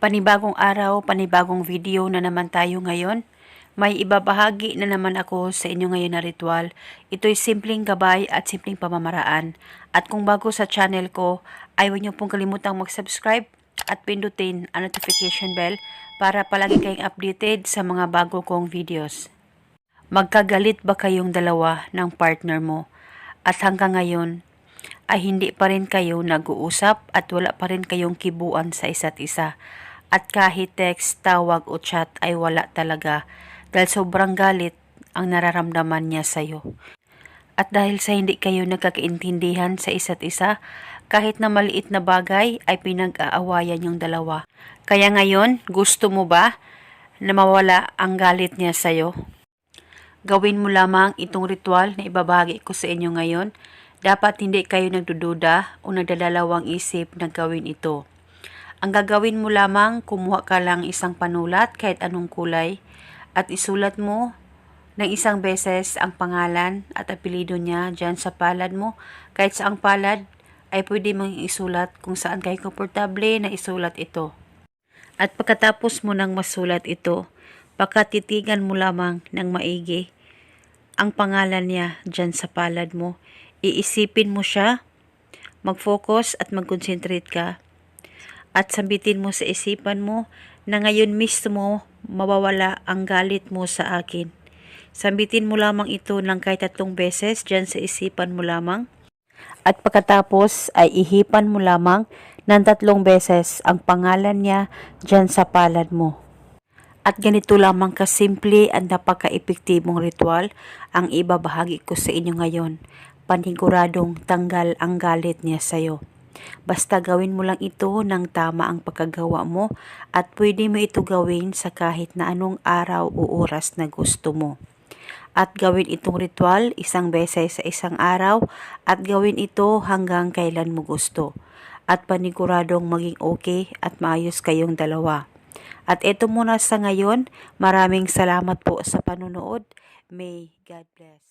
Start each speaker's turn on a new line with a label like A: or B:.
A: Panibagong araw, panibagong video na naman tayo ngayon. May ibabahagi na naman ako sa inyo ngayon na ritual. Ito'y simpleng gabay at simpleng pamamaraan. At kung bago sa channel ko, ay huwag niyo pong kalimutang mag-subscribe at pindutin ang notification bell para palagi kayong updated sa mga bago kong videos. Magkagalit ba kayong dalawa ng partner mo? At hanggang ngayon, ay hindi pa rin kayo nag-uusap at wala pa rin kayong kibuan sa isa't isa. At kahit text, tawag o chat ay wala talaga dahil sobrang galit ang nararamdaman niya sa'yo. At dahil sa hindi kayo nagkakaintindihan sa isa't isa, kahit na maliit na bagay ay pinag-aawayan yung dalawa. Kaya ngayon, gusto mo ba na mawala ang galit niya sa'yo? Gawin mo lamang itong ritual na ibabahagi ko sa inyo ngayon. Dapat hindi kayo nagdududa o nagdadalawang isip na gawin ito. Ang gagawin mo lamang, kumuha ka lang isang panulat kahit anong kulay at isulat mo ng isang beses ang pangalan at apelido niya dyan sa palad mo. Kahit sa ang palad ay pwede mong isulat kung saan kayo komportable na isulat ito. At pagkatapos mo nang masulat ito, pakatitigan mo lamang ng maigi ang pangalan niya dyan sa palad mo. Iisipin mo siya, mag-focus at mag-concentrate ka. At sambitin mo sa isipan mo na ngayon mismo mawawala ang galit mo sa akin. Sambitin mo lamang ito ng kahit tatlong beses dyan sa isipan mo lamang. At pagkatapos ay ihipan mo lamang ng tatlong beses ang pangalan niya dyan sa palad mo. At ganito lamang kasimple at napaka-epektibong ritual ang ibabahagi ko sa inyo ngayon. Paniguradong tanggal ang galit niya sa'yo. Basta gawin mo lang ito ng tama ang pagkagawa mo at pwede mo ito gawin sa kahit na anong araw o oras na gusto mo. At gawin itong ritual isang beses sa isang araw at gawin ito hanggang kailan mo gusto. At paniguradong maging okay at maayos kayong dalawa. At ito muna sa ngayon. Maraming salamat po sa panunood. May God bless.